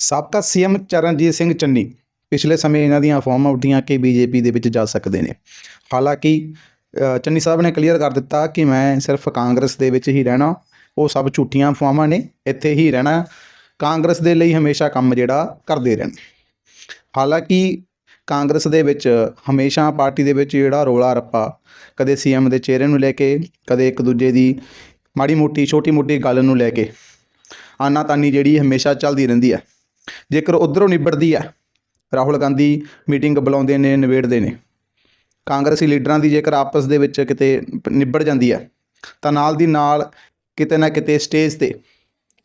ਸਾਬਕਾ ਸੀਐਮ ਚਰਨਜੀਤ ਸਿੰਘ ਚੰਨੀ ਪਿਛਲੇ ਸਮੇਂ ਇਹਨਾਂ ਦੀਆਂ ਅਫਵਾਹਾਂ ਉੱਠੀਆਂ ਕਿ ਬੀਜੇਪੀ ਦੇ ਵਿੱਚ ਜਾ ਸਕਦੇ ਨੇ। ਹਾਲਾਂਕਿ ਚੰਨੀ ਸਾਹਿਬ ਨੇ ਕਲੀਅਰ ਕਰ ਦਿੱਤਾ ਕਿ ਮੈਂ ਸਿਰਫ ਕਾਂਗਰਸ ਦੇ ਵਿੱਚ ਹੀ ਰਹਿਣਾ, ਉਹ ਸਭ ਝੂਠੀਆਂ ਅਫਵਾਹਾਂ ਨੇ, ਇੱਥੇ ਹੀ ਰਹਿਣਾ, ਕਾਂਗਰਸ ਦੇ ਲਈ ਹਮੇਸ਼ਾ ਕੰਮ ਜਿਹੜਾ ਕਰਦੇ ਰਹਿਣ। ਹਾਲਾਂਕਿ, ਕਾਂਗਰਸ ਦੇ ਵਿੱਚ ਹਮੇਸ਼ਾ ਪਾਰਟੀ ਦੇ ਵਿੱਚ ਜਿਹੜਾ ਰੋਲਾ ਰੱਪਾ, ਕਦੇ ਸੀਐਮ ਦੇ ਚਿਹਰੇ ਨੂੰ ਲੈ ਕੇ, ਕਦੇ ਇੱਕ ਦੂਜੇ ਦੀ ਮਾੜੀ ਮੋਟੀ, ਛੋਟੀ ਮੋਟੀ ਗੱਲ ਨੂੰ ਲੈ ਕੇ ਆਨਾ ਤਾਨੀ ਜਿਹੜੀ ਹਮੇਸ਼ਾ ਚੱਲਦੀ ਰਹਿੰਦੀ ਹੈ। ਜੇਕਰ ਉਧਰੋਂ ਨਿਬੜਦੀ ਹੈ ਰਾਹੁਲ ਗਾਂਧੀ ਮੀਟਿੰਗ ਬੁਲਾਉਂਦੇ ਨੇ, ਨਿਬੇੜਦੇ ਨੇ, ਕਾਂਗਰਸੀ ਲੀਡਰਾਂ ਦੀ ਜੇਕਰ ਆਪਸ ਦੇ ਵਿੱਚ ਕਿਤੇ ਨਿਬੜ ਜਾਂਦੀ ਹੈ ਤਾਂ ਨਾਲ ਦੀ ਨਾਲ ਕਿਤੇ ਨਾ ਕਿਤੇ ਸਟੇਜ ਤੇ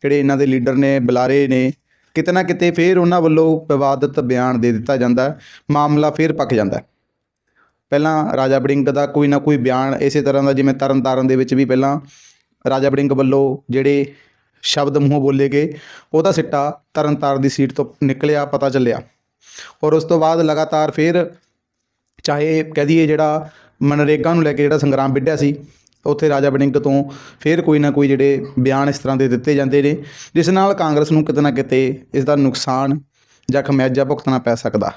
ਜਿਹੜੇ ਇਹਨਾਂ ਦੇ ਲੀਡਰ ਨੇ, ਬੁਲਾਰੇ ਨੇ, ਕਿਤੇ ਨਾ ਕਿਤੇ ਫੇਰ ਉਹਨਾਂ ਵੱਲੋਂ ਵਿਵਾਦਤ ਬਿਆਨ ਦੇ ਦਿੱਤਾ ਜਾਂਦਾ, ਮਾਮਲਾ ਫੇਰ ਪੱਕ ਜਾਂਦਾ। ਪਹਿਲਾਂ ਰਾਜਾ ਬੜਿੰਗ ਦਾ ਕੋਈ ਨਾ ਕੋਈ ਬਿਆਨ ਇਸੇ ਤਰ੍ਹਾਂ ਦਾ, ਜਿਵੇਂ ਤਰਨਤਾਰਨ ਦੇ ਵਿੱਚ ਵੀ ਪਹਿਲਾਂ ਰਾਜਾ ਬੜਿੰਗ ਵੱਲੋਂ ਜਿਹੜੇ ਸ਼ਬਦ ਮੂੰਹੋਂ ਬੋਲੇ ਗਏ। ਉਹਦਾ ਸਿੱਟਾ ਤਰਨਤਾਰਨ ਦੀ ਸੀਟ ਤੋਂ ਨਿਕਲਿਆ, ਪਤਾ ਚੱਲਿਆ। ਔਰ ਉਸ ਤੋਂ ਬਾਅਦ ਲਗਾਤਾਰ ਫਿਰ ਚਾਹੇ ਕਹਿ ਦਈਏ ਜਿਹੜਾ ਮਨਰੇਗਾ ਨੂੰ ਲੈ ਕੇ ਜਿਹੜਾ ਸੰਗਰਾਮ ਵਿੱਢਿਆ ਸੀ, ਉੱਥੇ ਰਾਜਾ ਬੜਿੰਗ ਤੋਂ ਫਿਰ ਕੋਈ ਨਾ ਕੋਈ ਜਿਹੜੇ ਬਿਆਨ ਇਸ ਤਰ੍ਹਾਂ ਦੇ ਦਿੱਤੇ ਜਾਂਦੇ ਨੇ, ਜਿਸ ਨਾਲ ਕਾਂਗਰਸ ਨੂੰ ਕਿਤੇ ਨਾ ਕਿਤੇ ਇਸ ਦਾ ਨੁਕਸਾਨ ਜਾਂ ਖਮਿਆਜਾ ਭੁਗਤਣਾ ਪੈ ਸਕਦਾ।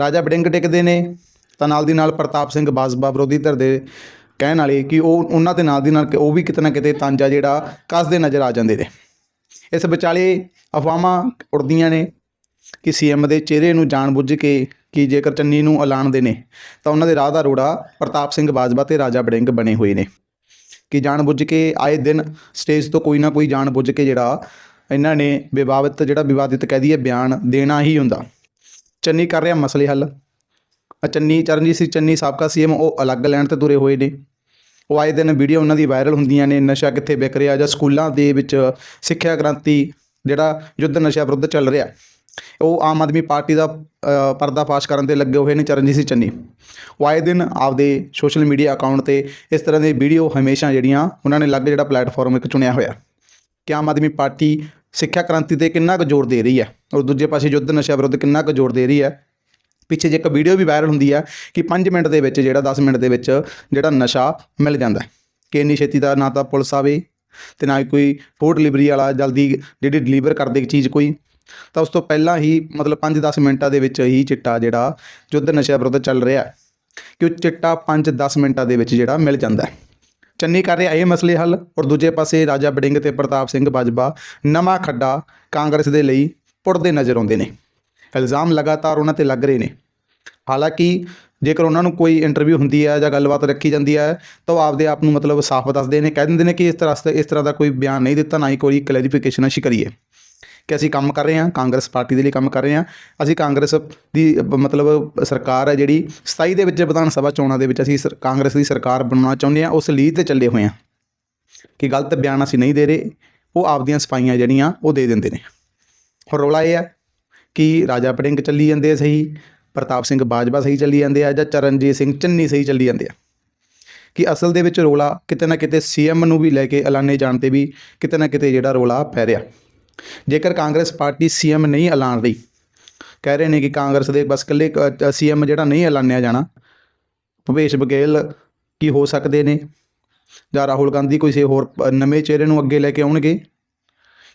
ਰਾਜਾ ਬੜਿੰਗ ਟਿਕਦੇ ਨੇ ਤਾਂ ਨਾਲ ਦੀ ਨਾਲ ਪ੍ਰਤਾਪ ਸਿੰਘ ਬਾਜਵਾ ਵਿਰੋਧੀ ਧਿਰ ਦੇ ਕਹਿਣ ਵਾਲੇ ਕਿ ਉਹ ਉਹਨਾਂ ਦੇ ਨਾਲ ਦੀ ਨਾਲ ਕਿ ਉਹ ਵੀ ਕਿਤੇ ਨਾ ਕਿਤੇ ਤਾਂਜਾ ਜਿਹੜਾ ਕੱਸਦੇ ਨਜ਼ਰ ਆ ਜਾਂਦੇ ਨੇ। ਇਸ ਵਿਚਾਲੇ ਅਫਵਾਹਾਂ ਉੜਦੀਆਂ ਨੇ ਕਿ ਸੀਐਮ ਦੇ ਚਿਹਰੇ ਨੂੰ ਜਾਣਬੁੱਝ ਕੇ ਕਿ ਜੇਕਰ ਚੰਨੀ ਨੂੰ ਐਲਾਨਦੇ ਨੇ, ਤਾਂ ਉਹਨਾਂ ਦੇ ਰਾਹ ਦਾ ਰੋੜਾ ਪ੍ਰਤਾਪ ਸਿੰਘ ਬਾਜਵਾ ਤੇ ਰਾਜਾ ਬੜਿੰਗ ਬਣੇ ਹੋਏ ਨੇ। ਕਿ ਜਾਣਬੁੱਝ ਕੇ ਆਏ ਦਿਨ ਸਟੇਜ ਤੋਂ ਕੋਈ ਨਾ ਕੋਈ ਜਾਣਬੁੱਝ ਕੇ ਜਿਹੜਾ ਇਹਨਾਂ ਨੇ ਵਿਵਾਦਿਤ, ਜਿਹੜਾ ਵਿਵਾਦਿਤ ਕਹਿ ਦਈਏ ਬਿਆਨ ਦੇਣਾ ਹੀ ਹੁੰਦਾ। ਚੰਨੀ ਕਰ ਰਿਹਾ ਮਸਲੇ ਹੱਲ। ਚੰਨੀ ਚਰਨਜੀਤ ਸਿੰਘ ਚੰਨੀ ਸਾਬਕਾ ਸੀਐਮ ਉਹ ਅਲੱਗ ਲੈਣ ਤੇ ਤੁਰੇ ਹੋਏ ਨੇ। ਉਹ ਆਏ ਦਿਨ ਵੀਡੀਓ ਉਹਨਾਂ ਦੀ ਵਾਇਰਲ ਹੁੰਦੀਆਂ ਨੇ ਨਸ਼ਾ ਕਿੱਥੇ ਵਿਕ ਰਿਹਾ ਜਾਂ ਸਕੂਲਾਂ ਦੇ ਵਿੱਚ ਸਿੱਖਿਆ ਕ੍ਰਾਂਤੀ ਜਿਹੜਾ ਯੁੱਧ ਨਸ਼ਾ ਵਿਰੁੱਧ ਚੱਲ ਰਿਹਾ। ਉਹ ਆਮ ਆਦਮੀ ਪਾਰਟੀ ਦਾ ਅ, ਪਰਦਾਫਾਸ਼ ਕਰਨ ਤੇ ਲੱਗੇ ਹੋਏ ਨੇ ਚਰਨਜੀਤ ਸਿੰਘ ਚੰਨੀ। ਉਹ ਆਏ ਦਿਨ ਆਪਦੇ ਸੋਸ਼ਲ ਮੀਡੀਆ ਅਕਾਊਂਟ ਤੇ ਇਸ ਤਰ੍ਹਾਂ ਦੀ ਵੀਡੀਓ ਹਮੇਸ਼ਾ ਜਿਹੜੀਆਂ ਉਹਨਾਂ ਨੇ ਅਲੱਗ ਜਿਹੜਾ ਪਲੇਟਫਾਰਮ ਇੱਕ ਚੁਣਿਆ ਹੋਇਆ। ਕਿ ਆਮ ਆਦਮੀ ਪਾਰਟੀ ਸਿੱਖਿਆ ਕ੍ਰਾਂਤੀ ਤੇ ਕਿੰਨਾ ਕੁ ਜ਼ੋਰ ਦੇ ਰਹੀ ਹੈ ਔਰ ਦੂਜੇ ਪਾਸੇ ਯੁੱਧ ਨਸ਼ਾ ਵਿਰੁੱਧ ਕਿੰਨਾ ਕੁ ਜ਼ੋਰ ਦੇ ਰਹੀ ਹੈ ਪਿੱਛੇ ਜੇ ਇੱਕ ਵੀਡੀਓ ਵੀ ਵਾਇਰਲ ਹੁੰਦੀ ਹੈ ਕਿ 5 ਮਿੰਟ ਦੇ ਵਿੱਚ ਜਿਹੜਾ 10 ਮਿੰਟ ਦੇ ਵਿੱਚ ਜਿਹੜਾ ਨਸ਼ਾ ਮਿਲ ਜਾਂਦਾ ਕਿ ਇੰਨੀ ਛੇਤੀ ਦਾ ਨਾ ਤਾਂ ਪੁਲਿਸ ਆਵੇ ਤੇ ਨਾ ਹੀ ਕੋਈ ਫੂਡ ਡਿਲੀਵਰੀ ਵਾਲਾ ਜਲਦੀ ਜਿਹੜੀ ਡਿਲੀਵਰ ਕਰਦੇ ਚੀਜ਼ ਕੋਈ। ਤਾਂ ਉਸ ਤੋਂ ਪਹਿਲਾਂ ਹੀ ਮਤਲਬ 5-10 ਮਿੰਟਾਂ ਦੇ ਵਿੱਚ ਹੀ ਚਿੱਟਾ ਜਿਹੜਾ ਯੁੱਧ ਨਸ਼ਾ ਵਿਰੁੱਧ ਚੱਲ ਰਿਹਾ ਕਿ ਉਹ ਚਿੱਟਾ 5-10 ਮਿੰਟਾਂ ਦੇ ਵਿੱਚ ਜਿਹੜਾ ਮਿਲ ਜਾਂਦਾ ਚੰਨੀ ਕਰ ਰਿਹਾ ਇਹ ਮਸਲੇ ਹੱਲ ਔਰ ਦੂਜੇ ਪਾਸੇ ਰਾਜਾ ਬੜਿੰਗ ਤੇ ਪ੍ਰਤਾਪ ਸਿੰਘ ਬਾਜਵਾ ਨਵਾਂ ਖੱਡਾ ਕਾਂਗਰਸ ਦੇ ਲਈ ਪੁੱਟਦੇ ਨਜ਼ਰ ਆਉਂਦੇ ਨੇ। ਇਲਜ਼ਾਮ ਲਗਾਤਾਰ ਉਹਨਾਂ ਤੇ ਲੱਗ ਰਹੇ ਨੇ। ਹਾਲਾਂਕਿ ਜੇਕਰ ਉਹਨਾਂ ਨੂੰ ਕੋਈ ਇੰਟਰਵਿਊ ਹੁੰਦੀ ਹੈ ਜਾਂ ਗੱਲਬਾਤ ਰੱਖੀ ਜਾਂਦੀ ਹੈ, ਤਾਂ ਉਹ ਆਪਦੇ ਆਪ ਨੂੰ ਮਤਲਬ ਸਾਫ਼ ਦੱਸਦੇ ਨੇ। ਕਹਿ ਦਿੰਦੇ ਨੇ ਕਿ ਇਸ ਤਰ੍ਹਾਂ ਇਸ ਤਰ੍ਹਾਂ ਦਾ ਕੋਈ ਬਿਆਨ ਨਹੀਂ ਦਿੱਤਾ, ਨਾ ਹੀ ਕੋਈ ਕਲੈਰੀਫਿਕੇਸ਼ਨ ਅਸੀਂ ਕਰੀਏ। ਕਿ ਅਸੀਂ ਕੰਮ ਕਰ ਰਹੇ ਹਾਂ, ਕਾਂਗਰਸ ਪਾਰਟੀ ਦੇ ਲਈ ਕੰਮ ਕਰ ਰਹੇ ਹਾਂ। ਅਸੀਂ ਕਾਂਗਰਸ ਦੀ, ਮਤਲਬ ਸਰਕਾਰ ਹੈ ਜਿਹੜੀ 27 ਦੇ ਵਿੱਚ ਵਿਧਾਨ ਸਭਾ ਚੋਣਾਂ ਦੇ ਵਿੱਚ ਅਸੀਂ ਸਰ- ਕਾਂਗਰਸ ਦੀ ਸਰਕਾਰ ਬਣਾਉਣਾ ਚਾਹੁੰਦੇ ਹਾਂ, ਉਸ ਲੀਡ ਤੇ ਚੱਲੇ ਹੋਏ ਹਾਂ। ਕਿ ਗਲਤ ਬਿਆਨ ਅਸੀਂ ਨਹੀਂ ਦੇ ਰਹੇ, ਉਹ ਆਪਦੀਆਂ ਸਫਾਈਆਂ ਜਿਹੜੀਆਂ, ਉਹ ਦੇ ਦਿੰਦੇ ਨੇ। ਹੁਣ ਰੌਲਾ ਇਹ ਹੈ ਕਿ ਰਾਜਾ ਪੜਿੰਗ ਚੱਲੀ ਜਾਂਦੇ ਆ ਸਹੀ, ਪ੍ਰਤਾਪ ਸਿੰਘ ਬਾਜਵਾ ਸਹੀ ਚੱਲੀ ਜਾਂਦੇ ਆ ਜਾਂ ਚਰਨਜੀਤ ਸਿੰਘ ਚੰਨੀ ਸਹੀ ਚੱਲੀ ਜਾਂਦੇ ਆ? ਕਿ ਅਸਲ ਦੇ ਵਿੱਚ ਰੋਲਾ ਕਿਤੇ ਨਾ ਕਿਤੇ ਸੀਐਮ ਨੂੰ ਵੀ ਲੈ ਕੇ ਐਲਾਨੇ ਜਾਣ ਤੇ ਵੀ ਕਿਤੇ ਨਾ ਕਿਤੇ ਜਿਹੜਾ ਰੋਲਾ ਪੈ ਰਿਹਾ। ਜੇਕਰ ਕਾਂਗਰਸ ਪਾਰਟੀ ਸੀਐਮ ਨਹੀਂ ਐਲਾਨ ਰਹੀ, ਕਹਿ ਰਹੇ ਨੇ ਕਿ ਕਾਂਗਰਸ ਦੇ ਬਸ ਇਕੱਲੇ ਸੀਐਮ ਜਿਹੜਾ ਨਹੀਂ ਐਲਾਨਿਆ ਜਾਣਾ ਭੁਪੇਸ਼ ਬਘੇਲ ਕੀ ਹੋ ਸਕਦੇ ਨੇ? ਜਾਂ ਰਾਹੁਲ ਗਾਂਧੀ ਕੋਈ ਸੇ ਹੋਰ ਨਵੇਂ ਚਿਹਰੇ ਨੂੰ ਅੱਗੇ ਲੈ ਕੇ ਆਉਣਗੇ?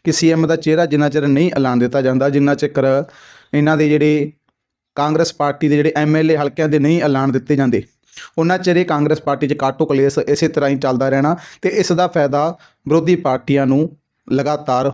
ਕਿ ਸੀਐਮ ਦਾ ਚਿਹਰਾ ਜਿੰਨਾ ਚਿਰ ਨਹੀਂ ਐਲਾਨ ਦਿੱਤਾ ਜਾਂਦਾ, ਜਿੰਨਾ ਚਿਰ ਇਹਨਾਂ ਦੇ ਜਿਹੜੇ ਕਾਂਗਰਸ ਪਾਰਟੀ ਦੇ ਜਿਹੜੇ ਐਮਐਲਏ ਹਲਕਿਆਂ ਦੇ ਨਹੀਂ ਐਲਾਨ ਦਿੱਤੇ ਜਾਂਦੇ, ਉਹਨਾਂ ਚਿਰ ਇਹ ਕਾਂਗਰਸ ਪਾਰਟੀ 'ਚ ਕਾਟੋ ਕਲੇਸ਼ ਇਸੇ ਤਰ੍ਹਾਂ ਹੀ ਚੱਲਦਾ ਰਹਿਣਾ ਤੇ ਇਸ ਦਾ ਫਾਇਦਾ ਵਿਰੋਧੀ ਪਾਰਟੀਆਂ ਨੂੰ ਲਗਾਤਾਰ